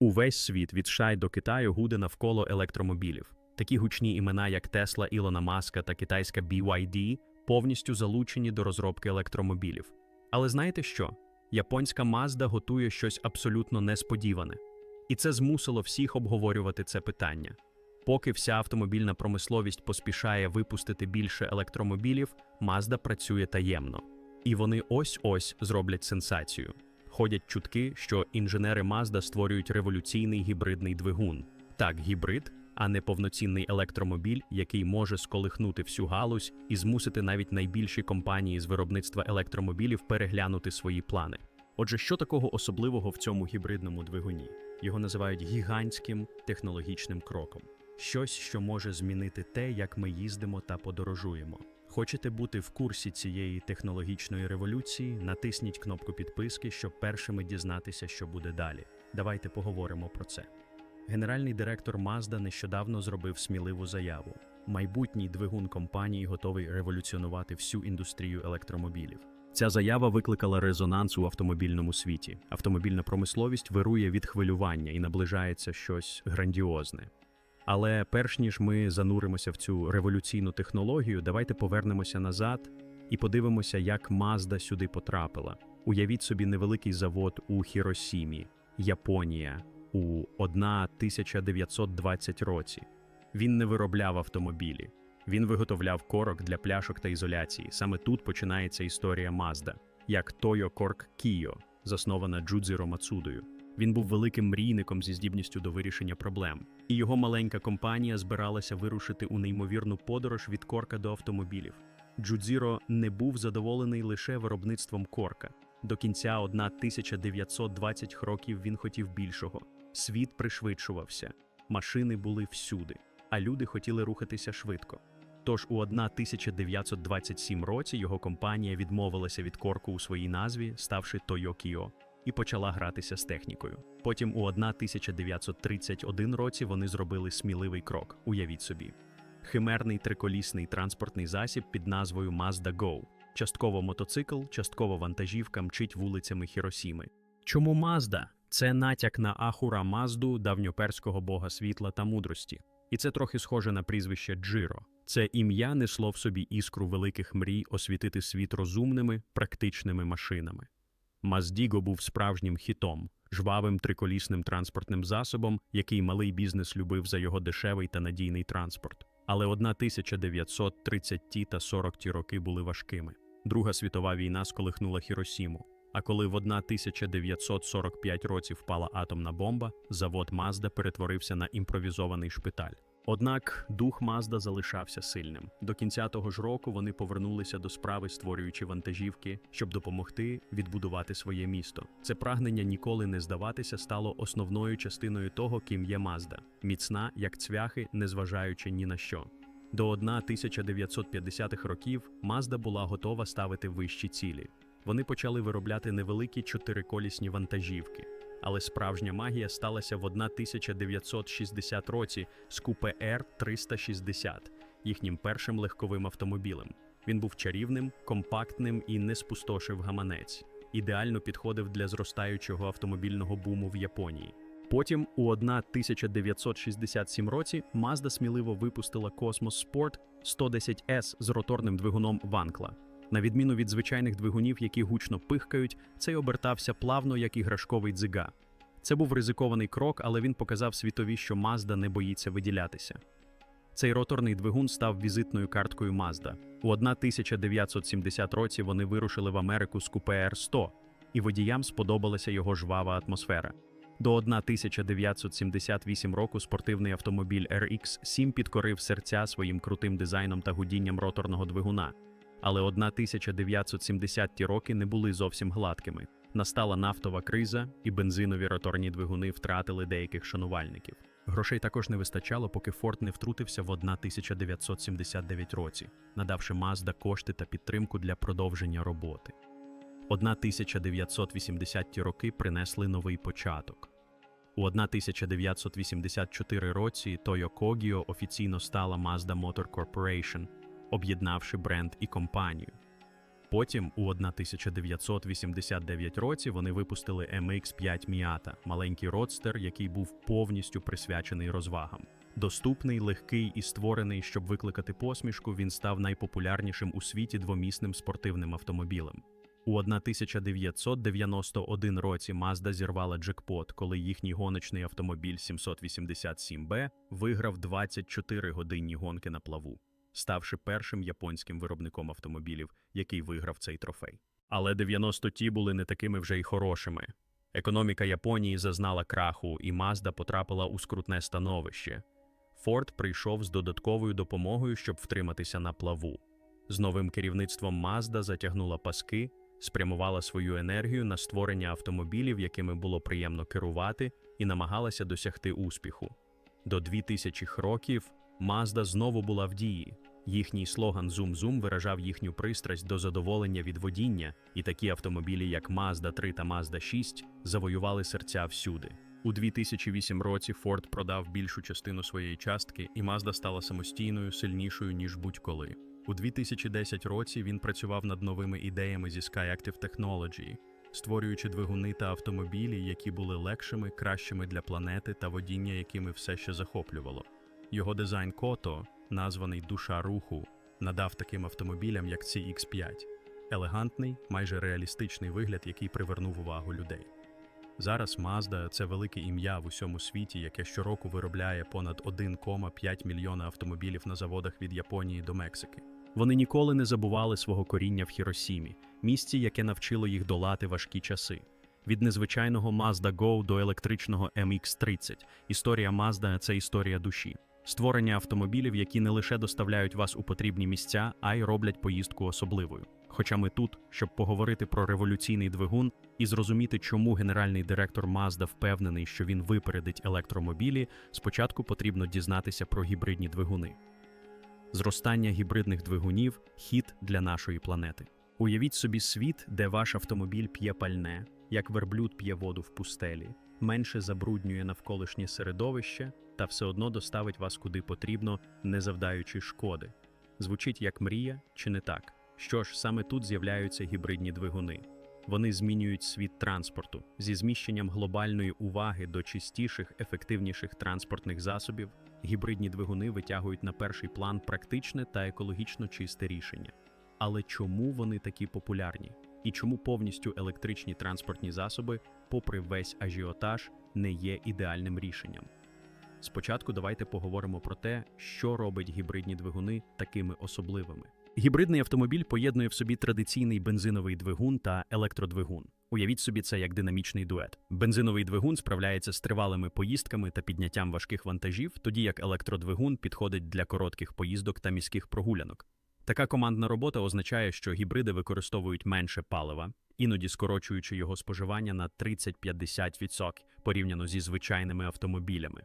Увесь світ від США до Китаю гуде навколо електромобілів. Такі гучні імена, як Тесла, Ілона Маска та китайська BYD, повністю залучені до розробки електромобілів. Але знаєте що? Японська Mazda готує щось абсолютно несподіване. І це змусило всіх обговорювати це питання. Поки вся автомобільна промисловість поспішає випустити більше електромобілів, Mazda працює таємно. І вони ось-ось зроблять сенсацію. Ходять чутки, що інженери Mazda створюють революційний гібридний двигун. Так, гібрид, а не повноцінний електромобіль, який може сколихнути всю галузь і змусити навіть найбільші компанії з виробництва електромобілів переглянути свої плани. Отже, що такого особливого в цьому гібридному двигуні? Його називають гігантським технологічним кроком. Щось, що може змінити те, як ми їздимо та подорожуємо. Хочете бути в курсі цієї технологічної революції? Натисніть кнопку підписки, щоб першими дізнатися, що буде далі. Давайте поговоримо про це. Генеральний директор Mazda нещодавно зробив сміливу заяву: майбутній двигун компанії готовий революціонувати всю індустрію електромобілів. Ця заява викликала резонанс у автомобільному світі. Автомобільна промисловість вирує від хвилювання і наближається щось грандіозне. Але перш ніж ми зануримося в цю революційну технологію, давайте повернемося назад і подивимося, як Mazda сюди потрапила. Уявіть собі невеликий завод у Хіросімі, Японія, у 1920 році. Він не виробляв автомобілі. Він виготовляв корок для пляшок та ізоляції. Саме тут починається історія Mazda, як Toyo Cork Kyo, заснована Джудзіро Мацудою. Він був великим мрійником зі здібністю до вирішення проблем, і його маленька компанія збиралася вирушити у неймовірну подорож від корка до автомобілів. Джудзіро не був задоволений лише виробництвом корка. До кінця 1920 років він хотів більшого. Світ пришвидшувався, машини були всюди, а люди хотіли рухатися швидко. Тож у 1927 році його компанія відмовилася від корку у своїй назві, ставши Toyo і почала гратися з технікою. Потім у 1931 році вони зробили сміливий крок. Уявіть собі. Химерний триколісний транспортний засіб під назвою Mazda Go. Частково мотоцикл, частково вантажівка мчить вулицями Хіросіми. Чому Mazda? Це натяк на Ахура Мазду, давньоперського бога світла та мудрості. І це трохи схоже на прізвище Джиро. Це ім'я несло в собі іскру великих мрій освітити світ розумними, практичними машинами. Маздіго був справжнім хітом, жвавим триколісним транспортним засобом, який малий бізнес любив за його дешевий та надійний транспорт. Але 1930-ті та 40-ті роки були важкими. Друга світова війна сколихнула Хіросіму. А коли в 1945 році впала атомна бомба, завод Мазда перетворився на імпровізований шпиталь. Однак дух Мазда залишався сильним. До кінця того ж року вони повернулися до справи, створюючи вантажівки, щоб допомогти відбудувати своє місто. Це прагнення ніколи не здаватися стало основною частиною того, ким є Мазда, міцна, як цвяхи, незважаючи ні на що. До 1950-х років Мазда була готова ставити вищі цілі. Вони почали виробляти невеликі чотириколісні вантажівки. Але справжня магія сталася в 1960 році з купе Р-360, їхнім першим легковим автомобілем. Він був чарівним, компактним і не спустошив гаманець. Ідеально підходив для зростаючого автомобільного буму в Японії. Потім, у 1967 році, Mazda сміливо випустила Cosmos Sport 110S з роторним двигуном Ванкла. На відміну від звичайних двигунів, які гучно пихкають, цей обертався плавно, як іграшковий дзига. Це був ризикований крок, але він показав світові, що Mazda не боїться виділятися. Цей роторний двигун став візитною карткою Mazda. У 1970 році вони вирушили в Америку з купе Р-100, і водіям сподобалася його жвава атмосфера. До 1978 року спортивний автомобіль RX-7 підкорив серця своїм крутим дизайном та гудінням роторного двигуна. Але 1970-ті роки не були зовсім гладкими. Настала нафтова криза, і бензинові роторні двигуни втратили деяких шанувальників. Грошей також не вистачало, поки Форд не втрутився в 1979 році, надавши Mazda кошти та підтримку для продовження роботи. 1980-ті роки принесли новий початок. У 1984 році Toyo Kogyo офіційно стала Mazda Motor Corporation, об'єднавши бренд і компанію. Потім, у 1989 році, вони випустили MX-5 Miata, маленький родстер, який був повністю присвячений розвагам. Доступний, легкий і створений, щоб викликати посмішку, він став найпопулярнішим у світі двомісним спортивним автомобілем. У 1991 році Mazda зірвала джекпот, коли їхній гоночний автомобіль 787B виграв 24 годинні гонки на плаву, ставши першим японським виробником автомобілів, який виграв цей трофей. Але 90 ті були не такими вже й хорошими. Економіка Японії зазнала краху, і Mazda потрапила у скрутне становище. Форд прийшов з додатковою допомогою, щоб втриматися на плаву. З новим керівництвом Mazda затягнула паски, спрямувала свою енергію на створення автомобілів, якими було приємно керувати, і намагалася досягти успіху. До 2000 років Mazda знову була в дії. Їхній слоган «Зум-зум» виражав їхню пристрасть до задоволення від водіння, і такі автомобілі, як Mazda 3 та Mazda 6, завоювали серця всюди. У 2008 році Ford продав більшу частину своєї частки, і Mazda стала самостійною, сильнішою, ніж будь-коли. У 2010 році він працював над новими ідеями зі Skyactiv Technology, створюючи двигуни та автомобілі, які були легшими, кращими для планети та водіння, якими все ще захоплювало. Його дизайн Кото, названий Душа руху, надав таким автомобілям, як CX-5 – елегантний, майже реалістичний вигляд, який привернув увагу людей. Зараз Mazda – це велике ім'я в усьому світі, яке щороку виробляє понад 1,5 мільйона автомобілів на заводах від Японії до Мексики. Вони ніколи не забували свого коріння в Хіросімі, місці, яке навчило їх долати важкі часи. Від незвичайного Mazda Go до електричного MX-30. Історія Mazda – це історія душі. Створення автомобілів, які не лише доставляють вас у потрібні місця, а й роблять поїздку особливою. Хоча ми тут, щоб поговорити про революційний двигун і зрозуміти, чому генеральний директор Mazda впевнений, що він випередить електромобілі, спочатку потрібно дізнатися про гібридні двигуни. Зростання гібридних двигунів хід для нашої планети. Уявіть собі світ, де ваш автомобіль п'є пальне, як верблюд п'є воду в пустелі, менше забруднює навколишнє середовище та все одно доставить вас куди потрібно, не завдаючи шкоди. Звучить як мрія чи не так? Що ж, саме тут з'являються гібридні двигуни. Вони змінюють світ транспорту зі зміщенням глобальної уваги до чистіших, ефективніших транспортних засобів. Гібридні двигуни витягують на перший план практичне та екологічно чисте рішення. Але чому вони такі популярні? І чому повністю електричні транспортні засоби, попри весь ажіотаж, не є ідеальним рішенням? Спочатку давайте поговоримо про те, що робить гібридні двигуни такими особливими. Гібридний автомобіль поєднує в собі традиційний бензиновий двигун та електродвигун. Уявіть собі це як динамічний дует. Бензиновий двигун справляється з тривалими поїздками та підняттям важких вантажів, тоді як електродвигун підходить для коротких поїздок та міських прогулянок. Така командна робота означає, що гібриди використовують менше палива, іноді скорочуючи його споживання на 30-50% порівняно зі звичайними автомобілями.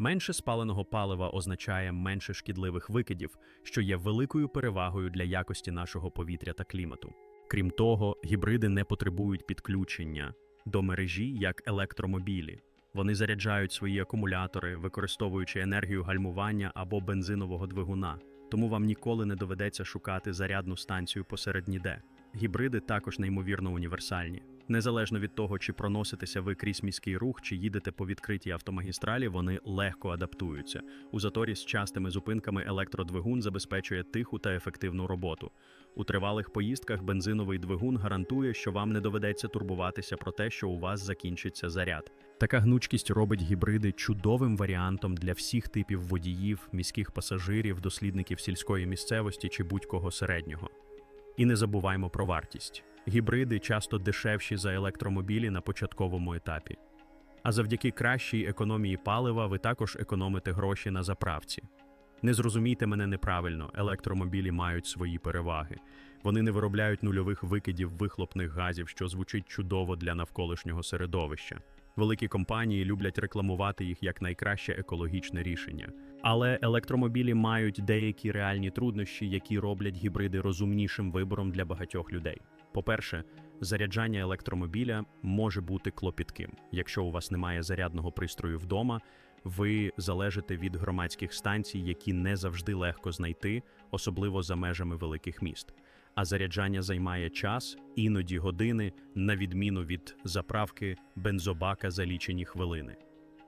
Менше спаленого палива означає менше шкідливих викидів, що є великою перевагою для якості нашого повітря та клімату. Крім того, гібриди не потребують підключення до мережі як електромобілі. Вони заряджають свої акумулятори, використовуючи енергію гальмування або бензинового двигуна, тому вам ніколи не доведеться шукати зарядну станцію посеред ніде. Гібриди також неймовірно універсальні. Незалежно від того, чи проноситеся ви крізь міський рух, чи їдете по відкритій автомагістралі, вони легко адаптуються. У заторі з частими зупинками електродвигун забезпечує тиху та ефективну роботу. У тривалих поїздках бензиновий двигун гарантує, що вам не доведеться турбуватися про те, що у вас закінчиться заряд. Така гнучкість робить гібриди чудовим варіантом для всіх типів водіїв, міських пасажирів, дослідників сільської місцевості чи будь-кого середнього. І не забуваймо про вартість. Гібриди часто дешевші за електромобілі на початковому етапі. А завдяки кращій економії палива ви також економите гроші на заправці. Не зрозумійте мене неправильно, електромобілі мають свої переваги. Вони не виробляють нульових викидів вихлопних газів, що звучить чудово для навколишнього середовища. Великі компанії люблять рекламувати їх як найкраще екологічне рішення. Але електромобілі мають деякі реальні труднощі, які роблять гібриди розумнішим вибором для багатьох людей. По-перше, заряджання електромобіля може бути клопітким. Якщо у вас немає зарядного пристрою вдома, ви залежите від громадських станцій, які не завжди легко знайти, особливо за межами великих міст. а заряджання займає час, іноді години, на відміну від заправки бензобака за лічені хвилини.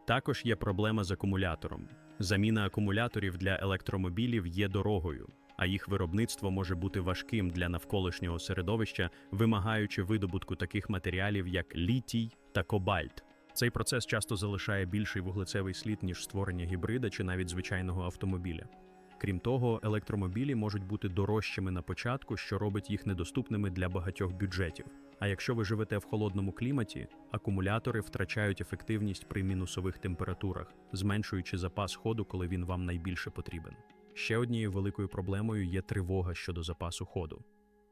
Також є проблема з акумулятором. Заміна акумуляторів для електромобілів є дорогою, а їх виробництво може бути важким для навколишнього середовища, вимагаючи видобутку таких матеріалів, як літій та кобальт. Цей процес часто залишає більший вуглецевий слід, ніж створення гібрида чи навіть звичайного автомобіля. Крім того, електромобілі можуть бути дорожчими на початку, що робить їх недоступними для багатьох бюджетів. А якщо ви живете в холодному кліматі, акумулятори втрачають ефективність при мінусових температурах, зменшуючи запас ходу, коли він вам найбільше потрібен. Ще однією великою проблемою є тривога щодо запасу ходу.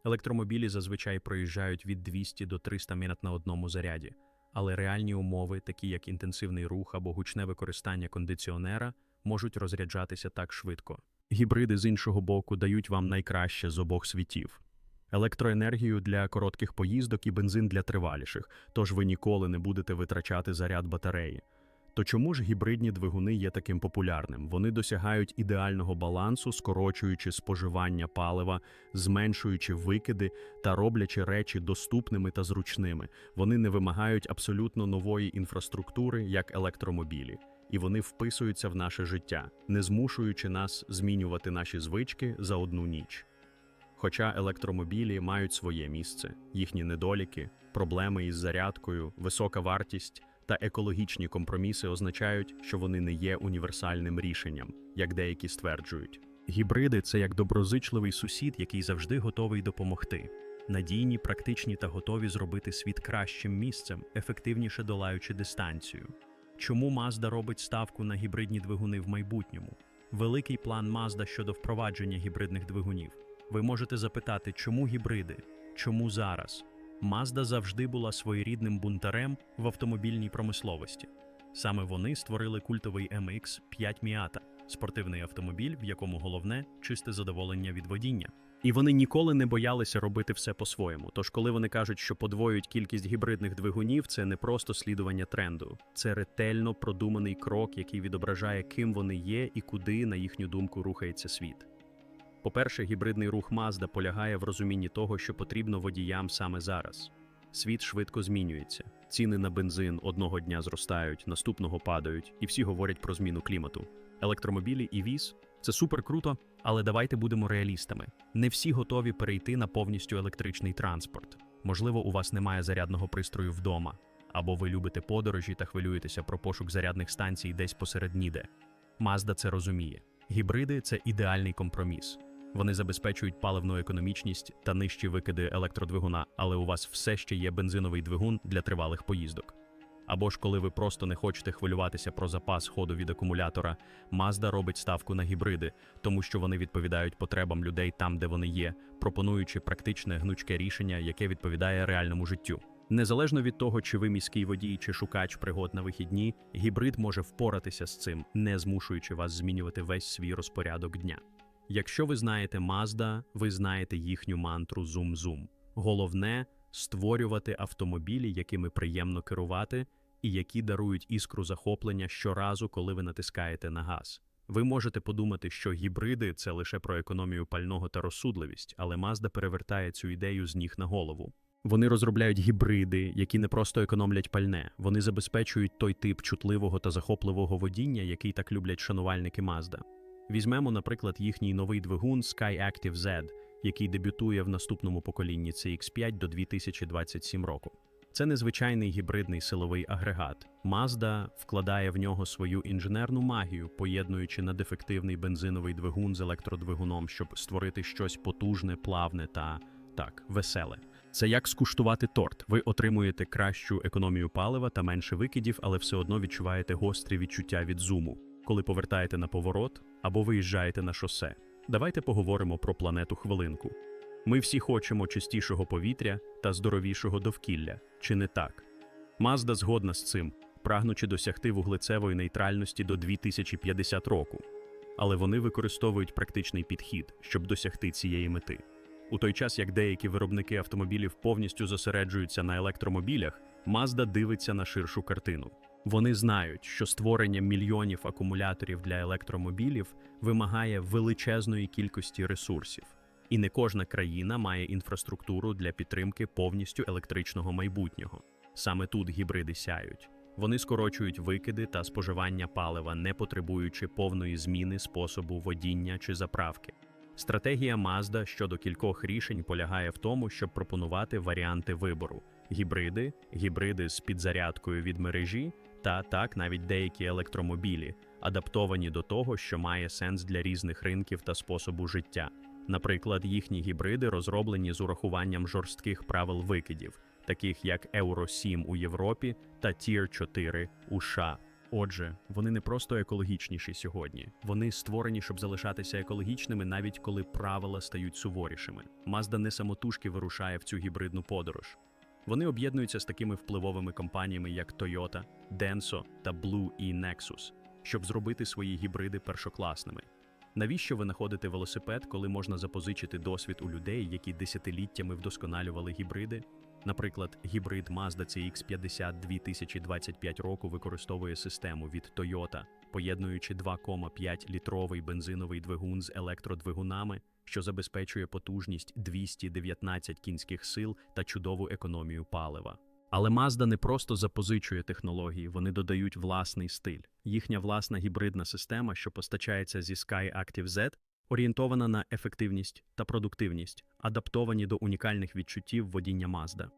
Електромобілі зазвичай проїжджають від 200 до 300 мінут на одному заряді, але реальні умови, такі як інтенсивний рух або гучне використання кондиціонера, можуть розряджатися так швидко. Гібриди з іншого боку дають вам найкраще з обох світів. Електроенергію для коротких поїздок і бензин для триваліших, тож ви ніколи не будете витрачати заряд батареї. То чому ж гібридні двигуни є таким популярним? Вони досягають ідеального балансу, скорочуючи споживання палива, зменшуючи викиди та роблячи речі доступними та зручними. Вони не вимагають абсолютно нової інфраструктури, як електромобілі, і вони вписуються в наше життя, не змушуючи нас змінювати наші звички за одну ніч. Хоча електромобілі мають своє місце, їхні недоліки, проблеми із зарядкою, висока вартість та екологічні компроміси означають, що вони не є універсальним рішенням, як деякі стверджують. Гібриди це як доброзичливий сусід, який завжди готовий допомогти. Надійні, практичні та готові зробити світ кращим місцем, ефективніше долаючи дистанцію. Чому Mazda робить ставку на гібридні двигуни в майбутньому? Великий план Mazda щодо впровадження гібридних двигунів. Ви можете запитати, чому гібриди? Чому зараз? Mazda завжди була своєрідним бунтарем в автомобільній промисловості. Саме вони створили культовий MX-5 Miata – спортивний автомобіль, в якому головне чисте задоволення від водіння. І вони ніколи не боялися робити все по-своєму. Тож, коли вони кажуть, що подвоюють кількість гібридних двигунів, це не просто слідування тренду, це ретельно продуманий крок, який відображає, ким вони є і куди, на їхню думку, рухається світ. По-перше, гібридний рух Mazda полягає в розумінні того, що потрібно водіям саме зараз. Світ швидко змінюється. Ціни на бензин одного дня зростають, наступного падають, і всі говорять про зміну клімату. Електромобілі і віз це супер круто, але давайте будемо реалістами. Не всі готові перейти на повністю електричний транспорт. Можливо, у вас немає зарядного пристрою вдома, або ви любите подорожі та хвилюєтеся про пошук зарядних станцій десь посеред ніде. Mazda це розуміє. Гібриди це ідеальний компроміс. Вони забезпечують паливну економічність та нижчі викиди електродвигуна, але у вас все ще є бензиновий двигун для тривалих поїздок. Або ж коли ви просто не хочете хвилюватися про запас ходу від акумулятора, Mazda робить ставку на гібриди, тому що вони відповідають потребам людей там, де вони є, пропонуючи практичне гнучке рішення, яке відповідає реальному життю. Незалежно від того, чи ви міський водій чи шукач пригод на вихідні, гібрид може впоратися з цим, не змушуючи вас змінювати весь свій розпорядок дня. Якщо ви знаєте Mazda, ви знаєте їхню мантру Zoom-Zoom. Головне створювати автомобілі, якими приємно керувати, і які дарують іскру захоплення щоразу, коли ви натискаєте на газ. Ви можете подумати, що гібриди це лише про економію пального та розсудливість, але Mazda перевертає цю ідею з ніг на голову. Вони розробляють гібриди, які не просто економлять пальне, вони забезпечують той тип чутливого та захопливого водіння, який так люблять шанувальники Mazda. Візьмемо, наприклад, їхній новий двигун SkyActiv Z, який дебютує в наступному поколінні CX5 до 2027 року. Це незвичайний гібридний силовий агрегат. Mazda вкладає в нього свою інженерну магію, поєднуючи надефективний бензиновий двигун з електродвигуном, щоб створити щось потужне, плавне та так веселе. Це як скуштувати торт. Ви отримуєте кращу економію палива та менше викидів, але все одно відчуваєте гострі відчуття від зуму, коли повертаєте на поворот або виїжджаєте на шосе. Давайте поговоримо про планету хвилинку. Ми всі хочемо чистішого повітря та здоровішого довкілля, чи не так? Mazda згодна з цим, прагнучи досягти вуглецевої нейтральності до 2050 року. Але вони використовують практичний підхід, щоб досягти цієї мети. У той час, як деякі виробники автомобілів повністю зосереджуються на електромобілях, Mazda дивиться на ширшу картину. Вони знають, що створення мільйонів акумуляторів для електромобілів вимагає величезної кількості ресурсів. І не кожна країна має інфраструктуру для підтримки повністю електричного майбутнього. Саме тут гібриди сяють. Вони скорочують викиди та споживання палива, не потребуючи повної зміни способу водіння чи заправки. Стратегія Mazda щодо кількох рішень полягає в тому, щоб пропонувати варіанти вибору: гібриди, гібриди з підзарядкою від мережі, та так навіть деякі електромобілі, адаптовані до того, що має сенс для різних ринків та способу життя. Наприклад, їхні гібриди розроблені з урахуванням жорстких правил викидів, таких як Euro 7 у Європі та Tier 4 у США. Отже, вони не просто екологічніші сьогодні, вони створені, щоб залишатися екологічними, навіть коли правила стають суворішими. Mazda не самотужки вирушає в цю гібридну подорож. Вони об'єднуються з такими впливовими компаніями, як Toyota, Denso та Blue і Nexus, щоб зробити свої гібриди першокласними. Навіщо ви знаходите велосипед, коли можна запозичити досвід у людей, які десятиліттями вдосконалювали гібриди? Наприклад, гібрид Mazda CX-50 2025 року використовує систему від Toyota, поєднуючи 2,5-літровий бензиновий двигун з електродвигунами, що забезпечує потужність 219 кінських сил та чудову економію палива. Але Mazda не просто запозичує технології, вони додають власний стиль. Їхня власна гібридна система, що постачається зі Sky Active Z, орієнтована на ефективність та продуктивність, адаптовані до унікальних відчуттів водіння Mazda.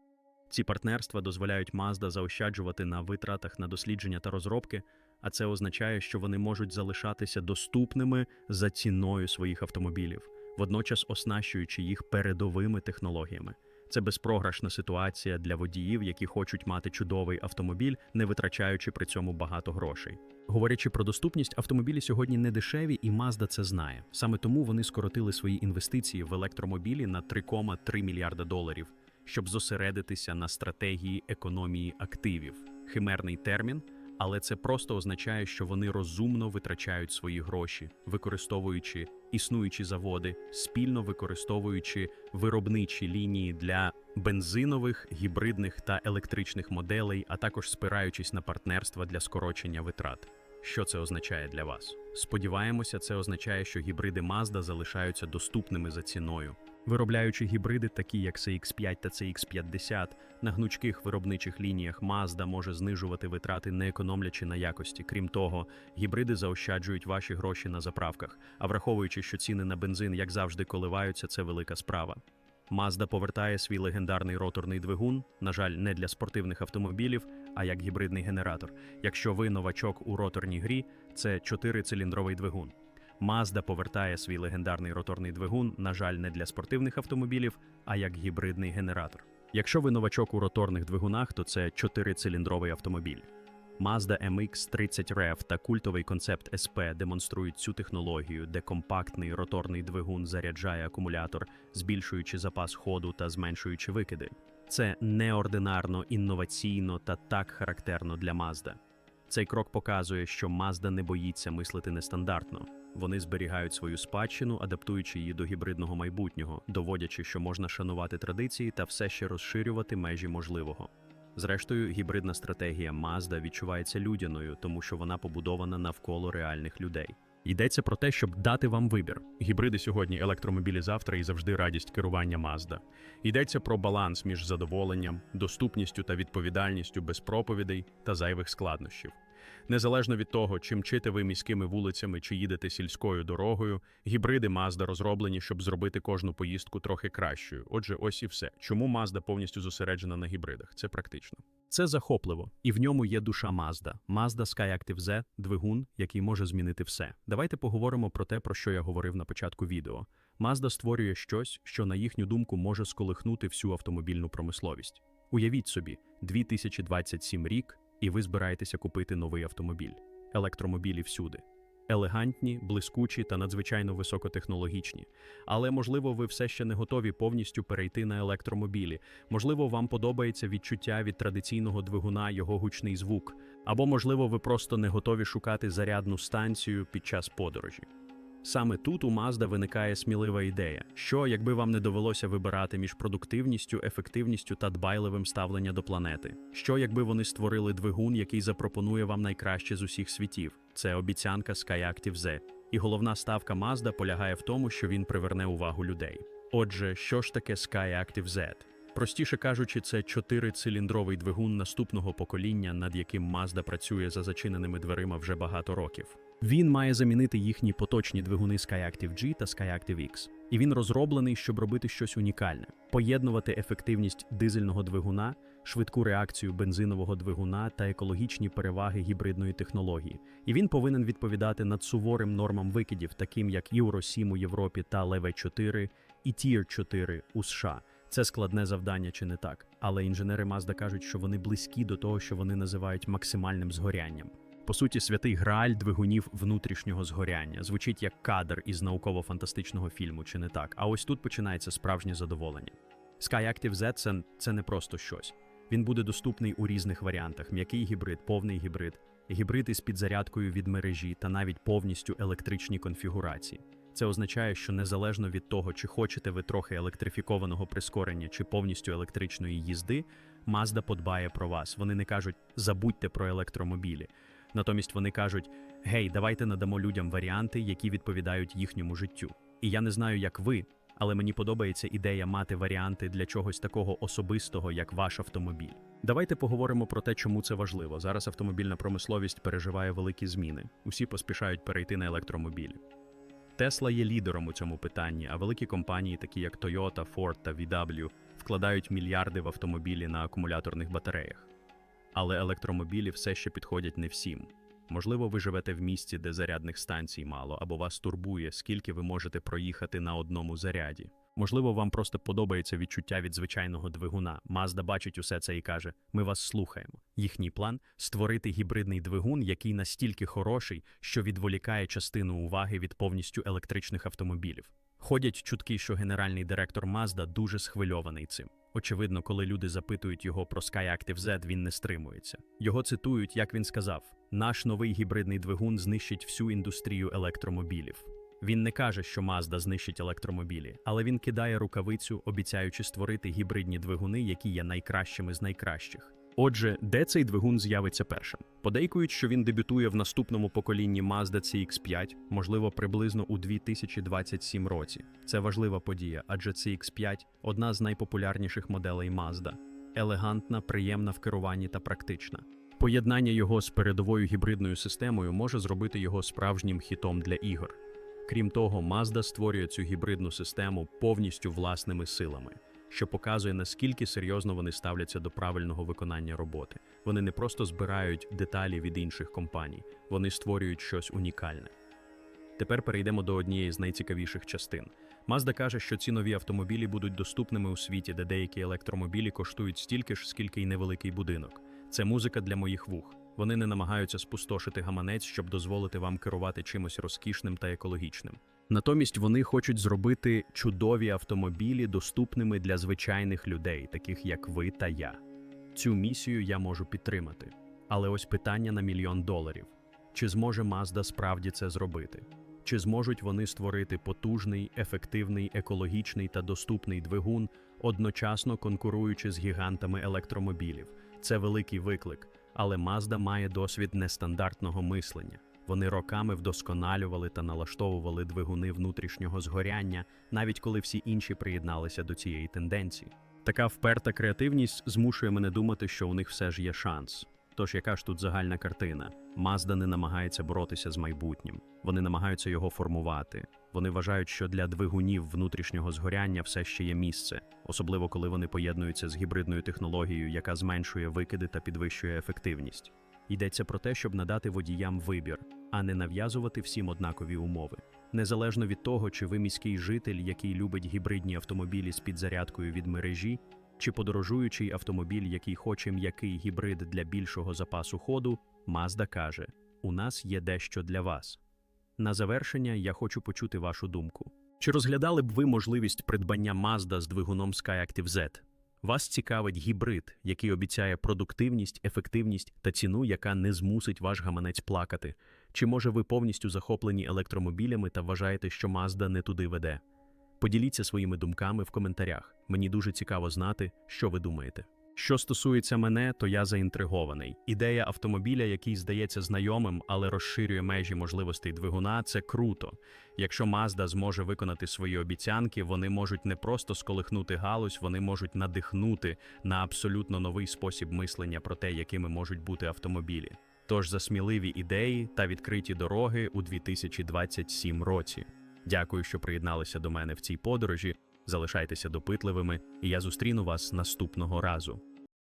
Ці партнерства дозволяють Mazda заощаджувати на витратах на дослідження та розробки, а це означає, що вони можуть залишатися доступними за ціною своїх автомобілів, водночас оснащуючи їх передовими технологіями. Це безпрограшна ситуація для водіїв, які хочуть мати чудовий автомобіль, не витрачаючи при цьому багато грошей. Говорячи про доступність, автомобілі сьогодні не дешеві, і Mazda це знає. Саме тому вони скоротили свої інвестиції в електромобілі на 3,3 мільярда доларів, щоб зосередитися на стратегії економії активів. Химерний термін, але це просто означає, що вони розумно витрачають свої гроші, використовуючи існуючі заводи, спільно використовуючи виробничі лінії для бензинових, гібридних та електричних моделей, а також спираючись на партнерства для скорочення витрат. Що це означає для вас? Сподіваємося, це означає, що гібриди Mazda залишаються доступними за ціною. Виробляючи гібриди, такі як CX5 та CX50, на гнучких виробничих лініях Mazda може знижувати витрати, не економлячи на якості. Крім того, гібриди заощаджують ваші гроші на заправках, а враховуючи, що ціни на бензин, як завжди, коливаються, це велика справа. Mazda повертає свій легендарний роторний двигун, на жаль, не для спортивних автомобілів, а як гібридний генератор. Якщо ви новачок у роторній грі, це 4-циліндровий двигун. Mazda повертає свій легендарний роторний двигун, на жаль, не для спортивних автомобілів, а як гібридний генератор. Якщо ви новачок у роторних двигунах, то це 4-циліндровий автомобіль. Mazda MX-30 REV та культовий концепт SP демонструють цю технологію, де компактний роторний двигун заряджає акумулятор, збільшуючи запас ходу та зменшуючи викиди. Це неординарно, інноваційно та так характерно для Mazda. Цей крок показує, що Mazda не боїться мислити нестандартно. Вони зберігають свою спадщину, адаптуючи її до гібридного майбутнього, доводячи, що можна шанувати традиції та все ще розширювати межі можливого. Зрештою, гібридна стратегія Mazda відчувається людяною, тому що вона побудована навколо реальних людей. Йдеться про те, щоб дати вам вибір. Гібриди сьогодні, електромобілі завтра і завжди радість керування Mazda. Йдеться про баланс між задоволенням, доступністю та відповідальністю без проповідей та зайвих складнощів. Незалежно від того, чи мчите ви міськими вулицями чи їдете сільською дорогою, гібриди Mazda розроблені, щоб зробити кожну поїздку трохи кращою. Отже, ось і все. Чому Mazda повністю зосереджена на гібридах? Це практично. Це захопливо, і в ньому є душа Mazda. Mazda Skyactiv Z – двигун, який може змінити все. Давайте поговоримо про те, про що я говорив на початку відео. Mazda створює щось, що, на їхню думку, може сколихнути всю автомобільну промисловість. Уявіть собі, 2027 рік, і ви збираєтеся купити новий автомобіль. Електромобілі всюди. Елегантні, блискучі та надзвичайно високотехнологічні. Але, можливо, ви все ще не готові повністю перейти на електромобілі. Можливо, вам подобається відчуття від традиційного двигуна, його гучний звук. Або, можливо, ви просто не готові шукати зарядну станцію під час подорожі. Саме тут у Mazda виникає смілива ідея, що якби вам не довелося вибирати між продуктивністю, ефективністю та дбайливим ставлення до планети. Що якби вони створили двигун, який запропонує вам найкраще з усіх світів? Це обіцянка Skyactiv Z. І головна ставка Mazda полягає в тому, що він приверне увагу людей. Отже, що ж таке Skyactiv Z? Простіше кажучи, це чотирициліндровий двигун наступного покоління, над яким Mazda працює за зачиненими дверима вже багато років. Він має замінити їхні поточні двигуни Skyactiv G та Skyactiv X. І він розроблений, щоб робити щось унікальне: поєднувати ефективність дизельного двигуна, швидку реакцію бензинового двигуна та екологічні переваги гібридної технології. І він повинен відповідати над суворим нормам викидів, таким як Euro 7 у Європі та Леве 4 і Tier 4 у США. Це складне завдання чи не так, але інженери Mazda кажуть, що вони близькі до того, що вони називають максимальним згорянням. По суті, святий грааль двигунів внутрішнього згоряння звучить як кадр із науково-фантастичного фільму, чи не так? А ось тут починається справжнє задоволення. Skyactiv Z – це, це не просто щось. Він буде доступний у різних варіантах: м'який гібрид, повний гібрид, гібрид із підзарядкою від мережі та навіть повністю електричні конфігурації. Це означає, що незалежно від того, чи хочете ви трохи електрифікованого прискорення чи повністю електричної їзди, Mazda подбає про вас. Вони не кажуть забудьте про електромобілі. Натомість вони кажуть: гей, давайте надамо людям варіанти, які відповідають їхньому життю. І я не знаю, як ви, але мені подобається ідея мати варіанти для чогось такого особистого, як ваш автомобіль. Давайте поговоримо про те, чому це важливо. Зараз автомобільна промисловість переживає великі зміни. Усі поспішають перейти на електромобілі. Тесла є лідером у цьому питанні, а великі компанії, такі як Toyota, Ford та VW, вкладають мільярди в автомобілі на акумуляторних батареях. Але електромобілі все ще підходять не всім. Можливо, ви живете в місті, де зарядних станцій мало, або вас турбує, скільки ви можете проїхати на одному заряді. Можливо, вам просто подобається відчуття від звичайного двигуна. Mazda бачить усе це і каже: Ми вас слухаємо. Їхній план створити гібридний двигун, який настільки хороший, що відволікає частину уваги від повністю електричних автомобілів. Ходять чутки, що генеральний директор Mazda дуже схвильований цим. Очевидно, коли люди запитують його про Skyactiv Z, він не стримується. Його цитують, як він сказав: наш новий гібридний двигун знищить всю індустрію електромобілів. Він не каже, що Mazda знищить електромобілі, але він кидає рукавицю, обіцяючи створити гібридні двигуни, які є найкращими з найкращих. Отже, де цей двигун з'явиться першим? Подейкують, що він дебютує в наступному поколінні Mazda CX5, можливо, приблизно у 2027 році. Це важлива подія, адже CX5 – одна з найпопулярніших моделей Mazda. елегантна, приємна в керуванні та практична. Поєднання його з передовою гібридною системою може зробити його справжнім хітом для ігор. Крім того, Mazda створює цю гібридну систему повністю власними силами, що показує, наскільки серйозно вони ставляться до правильного виконання роботи. Вони не просто збирають деталі від інших компаній, вони створюють щось унікальне. Тепер перейдемо до однієї з найцікавіших частин. Mazda каже, що ці нові автомобілі будуть доступними у світі, де деякі електромобілі коштують стільки ж, скільки й невеликий будинок. Це музика для моїх вух. Вони не намагаються спустошити гаманець, щоб дозволити вам керувати чимось розкішним та екологічним. Натомість вони хочуть зробити чудові автомобілі доступними для звичайних людей, таких як ви та я. Цю місію я можу підтримати. Але ось питання на мільйон доларів: чи зможе Mazda справді це зробити? Чи зможуть вони створити потужний, ефективний, екологічний та доступний двигун, одночасно конкуруючи з гігантами електромобілів? Це великий виклик, але Mazda має досвід нестандартного мислення. Вони роками вдосконалювали та налаштовували двигуни внутрішнього згоряння, навіть коли всі інші приєдналися до цієї тенденції. Така вперта креативність змушує мене думати, що у них все ж є шанс. Тож яка ж тут загальна картина? Mazda не намагається боротися з майбутнім, вони намагаються його формувати. Вони вважають, що для двигунів внутрішнього згоряння все ще є місце, особливо коли вони поєднуються з гібридною технологією, яка зменшує викиди та підвищує ефективність. Йдеться про те, щоб надати водіям вибір, а не нав'язувати всім однакові умови. Незалежно від того, чи ви міський житель, який любить гібридні автомобілі з підзарядкою від мережі, чи подорожуючий автомобіль, який хоче м'який гібрид для більшого запасу ходу, Mazda каже: у нас є дещо для вас. На завершення я хочу почути вашу думку. Чи розглядали б ви можливість придбання Mazda з двигуном Skyactiv Z? Вас цікавить гібрид, який обіцяє продуктивність, ефективність та ціну, яка не змусить ваш гаманець плакати. Чи може ви повністю захоплені електромобілями та вважаєте, що Mazda не туди веде? Поділіться своїми думками в коментарях. Мені дуже цікаво знати, що ви думаєте. Що стосується мене, то я заінтригований. Ідея автомобіля, який здається знайомим, але розширює межі можливостей двигуна, це круто. Якщо Mazda зможе виконати свої обіцянки, вони можуть не просто сколихнути галузь, вони можуть надихнути на абсолютно новий спосіб мислення про те, якими можуть бути автомобілі. Тож за сміливі ідеї та відкриті дороги у 2027 році. Дякую, що приєдналися до мене в цій подорожі. Залишайтеся допитливими, і я зустріну вас наступного разу.